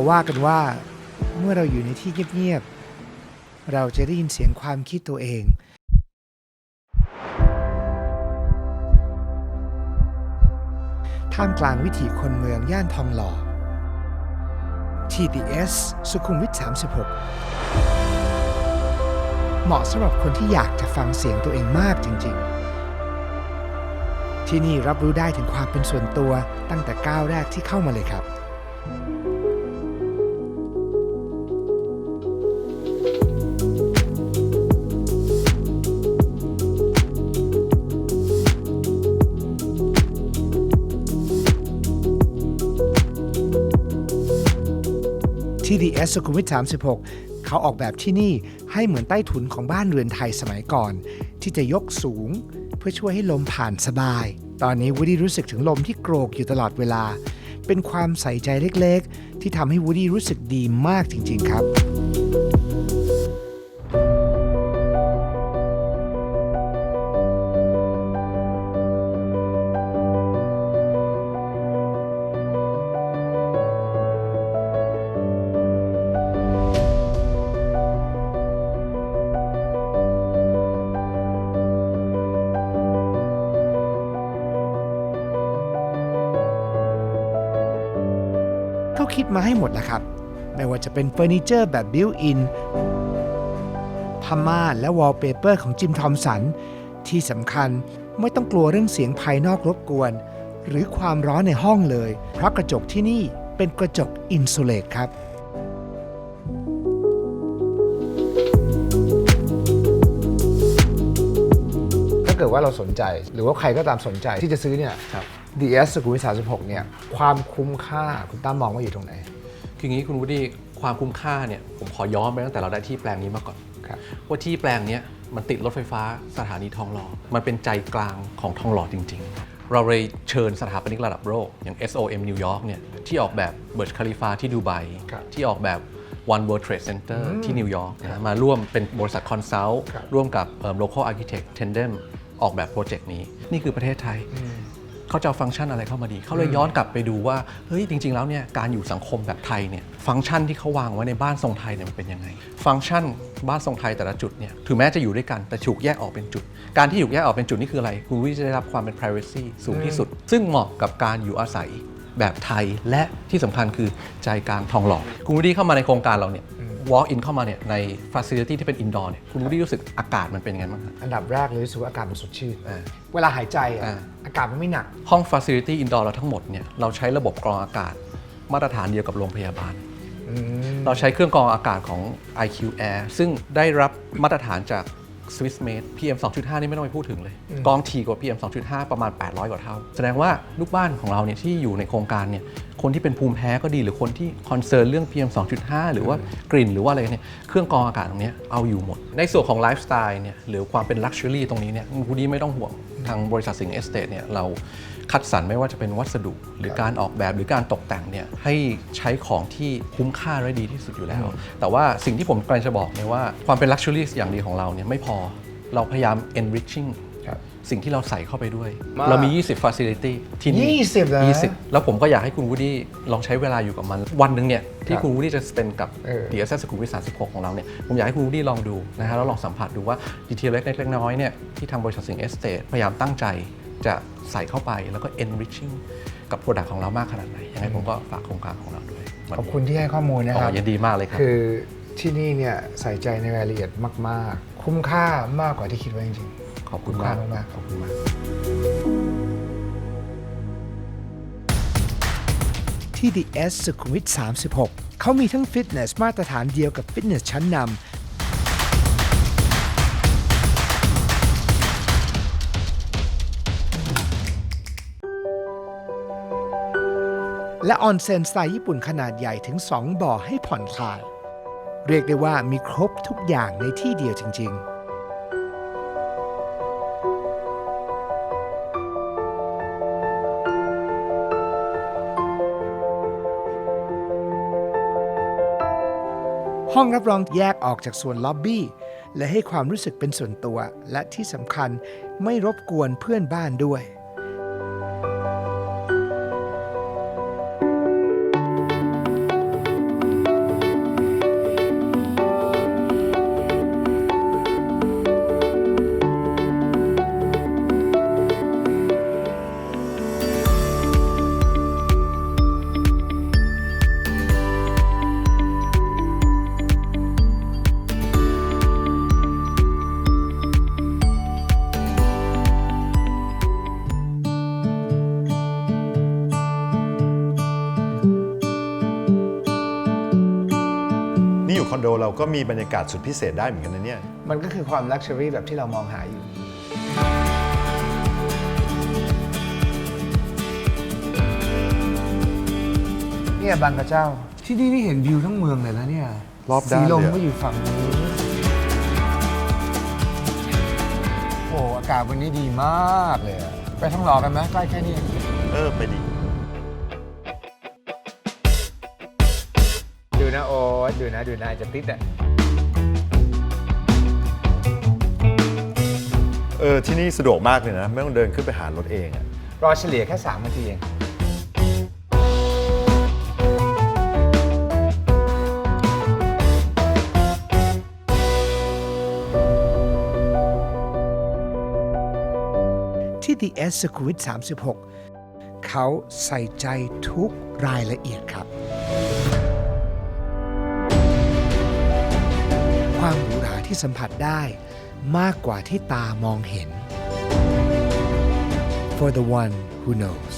เขาว่ากันว่า เมื่อเราอยู่ในที่เงียบๆเราจะได้ยินเสียงความคิดตัวเอง ท่ามกลางวิถีคนเมืองย่านทองหล่อ TDS สุขุมวิท 36 เหมาะสำหรับคนที่อยากจะฟังเสียงตัวเองมากจริง ๆ ที่นี่รับรู้ได้ถึงความเป็นส่วนตัวตั้งแต่ก้าวแรกที่เข้ามาเลยครับ ที่ DS สุขุมวิท 36 เขาออกแบบที่นี่ให้เหมือนใต้ถุนของบ้านเรือนไทยสมัยก่อน ที่จะยกสูงเพื่อช่วยให้ลมผ่านสบาย ตอนนี้วูดดี้รู้สึกถึงลมที่โกรกอยู่ตลอดเวลา เป็นความใส่ใจเล็กๆ ที่ทำให้วูดดี้รู้สึกดีมากจริง ๆ ครับ เขาคิดมาให้หมดแล้วครับ ไม่ว่าจะเป็นเฟอร์นิเจอร์แบบบิวอินผ้าม่านและวอลเปเปอร์ของจิมทอมสัน ที่สำคัญไม่ต้องกลัวเรื่องเสียงภายนอกรบกวน หรือความร้อนในห้องเลย เพราะกระจกที่นี่เป็นกระจกอินซูเลตครับ ดว่าเราสนใจ หรือว่าใครก็ตามสนใจที่จะซื้อเนี่ยครับ DS สุขุมวิท36 เนี่ย ความคุ้มค่าคุณตั้มมองว่าอยู่ตรงไหน คืออย่างนี้คุณวูดดี้ความคุ้มค่าเนี่ยผมขอย้อนไปตั้งแต่เราได้ที่แปลงนี้มาก่อนครับว่าที่แปลงเนี้ยมันติดรถไฟฟ้าสถานีทองหล่อมันเป็นใจกลางของทองหล่อจริง ๆ เราเลยเชิญสถาปนิกระดับโลกอย่าง SOM New York เนี่ยที่ออกแบบเบิร์ k คาลิฟาที่ดูไบครับที่ออกแบบ One World Trade Center ที่นิวยอร์กนะมาร่วมเป็นบริษัทคอนซัลท์ครับร่วมกับเอิ่ม local architect Tandem ออกแบบโปรเจกต์นี้ นี่คือประเทศไทยเขาจะเอาฟังก์ชันอะไรเข้ามาดี เขาเลยย้อนกลับไปดูว่าเฮ้ยจริง ๆ แล้วเนี่ยการอยู่สังคมแบบไทยเนี่ยฟังก์ชันที่เขาวางไว้ในบ้านทรงไทยเนี่ยมันเป็นยังไง ฟังก์ชันบ้านทรงไทยแต่ละจุดเนี่ยถึงแม้จะอยู่ด้วยกันแต่ถูกแยกออกเป็นจุด การที่ถูกแยกออกเป็นจุดนี่คืออะไร คุณวิจะได้รับความเป็น privacy สูงที่สุด ซึ่งเหมาะกับการอยู่อาศัยแบบไทยและที่สำคัญคือใจกลางทองหล่อคุณวิเข้ามาในโครงการเราเนี่ย walk in เข้ามาเนี่ยใน facility ที่เป็น indoor เนี่ยคุณวิรู้สึกอากาศมันเป็นยังไงบ้างครับ อันดับแรกเลยรู้สึกว่าอากาศมันสดชื่นอ่าเวลาหายใจอะอ่า อากาศมันไม่หนัก ห้อง Facility Indoor เราทั้งหมดเนี่ยเราใช้ระบบกรองอากาศมาตรฐานเดียวกับโรงพยาบาล เราใช้เครื่องกรองอากาศของ IQ Air ซึ่งได้รับมาตรฐานจาก Swiss Made PM 2.5 นี่ไม่ต้องไปพูดถึงเลย กรองถี่กว่า PM 2.5 ประมาณ 800 กว่าเท่า แสดงว่าลูกบ้านของเราเนี่ยที่อยู่ในโครงการเนี่ย คนที่เป็นภูมิแพ้ก็ดี หรือคนที่คอนเซิร์นเรื่อง PM 2.5 หรือว่ากลิ่นหรือว่าอะไรเนี่ยเครื่องกรองอากาศตรงนี้เอาอยู่หมด ในส่วนของไลฟ์สไตล์เนี่ยหรือความเป็นลักชัวรี่ตรงนี้เนี่ยคุณดีไม่ต้องห่วงทางบริษัทสิงห์เอสเตทเนี่ยเราคัดสรรไม่ว่าจะเป็นวัสดุ หรือการออกแบบหรือการตกแต่งเนี่ยให้ใช้ของที่คุ้มค่าและดีที่สุดอยู่แล้ว แต่ว่าสิ่งที่ผมกำลังจะบอกเนี่ยว่าความเป็น luxury อย่างดีของเราเนี่ยไม่พอเราพยายาม enriching สิ่งที่เราใส่เข้าไปด้วย มาก เรามี 20 facility ที่นี่20เหรอ20 แล้วผมก็อยากให้คุณวูดดี้ลองใช้เวลาอยู่กับมัน วันหนึ่งเนี่ยที่ครับคุณวูดดี้จะเป็นกับเออดีเอสสุขุมวิท36 ของเราเนี่ยผมอยากให้คุณวูดดี้ลองดูนะฮะแล้วลองสัมผัสดูว่าดีเทลเล็กๆน้อยๆเนี่ยที่ทางบริษัทสิงห์เอสเตทพยายามตั้งใจจะใส่เข้าไปแล้วก็ enriching กับโปรดักต์ของเรามากขนาดไหนยังไงผมก็ฝากโครงการของเราด้วยวันขอบนี้คุณที่ให้ข้อมูลนะอ๋ครัอบยินดีมากเลยครับ คือที่นี่เนี่ยใส่ใจในรายละเอียดมาก ๆ คุ้มค่ามากกว่าที่คิดไว้จริงๆ ขอบคุณคุ้มค่ามากมากๆขอบคุณมากที่ DS สุขุมวิท 36 เขามีทั้งฟิตเนสมาตรฐานเดียวกับฟิตเนสชั้นนำและออนเซ็นสไตล์ญี่ปุ่นขนาดใหญ่ถึง 2 บ่อให้ผ่อนคลาย เรียกได้ว่ามีครบทุกอย่างในที่เดียวจริง ๆ ห้องรับรองแยกออกจากส่วนล็อบบี้ และให้ความรู้สึกเป็นส่วนตัว และที่สำคัญไม่รบกวนเพื่อนบ้านด้วย อนโดเราก็มีบรรยากาศสุดพิเศษได้เหมือนกันนะเนี่ย มันก็คือความลักชัวรี่แบบที่เรามองหาอยู่ เนี่ยบางกระเจ้า ที่นี่นี่เห็นวิวทั้งเมืองเลยนะเนี่ยรอบด้านสีลมเลยอะ ก็อยู่ฝั่งนี้โอ้อากาศวันนี้ดีมากเลยอะไปท้องหล่อกันไหมใกล้แค่นี้ เออไปดิดู นะดูนะจะติดอะเออที่นี่สะดวกมากเลยนะ ไม่ต้องเดินขึ้นไปหารถเองอะรอเฉลี่ยแค่3นาทีเอง ที่ The S Circuit 36 เขาใส่ใจทุกรายละเอียดครับ ที่สัมผัสได้มากกว่าที่ตามองเห็น for the one who knows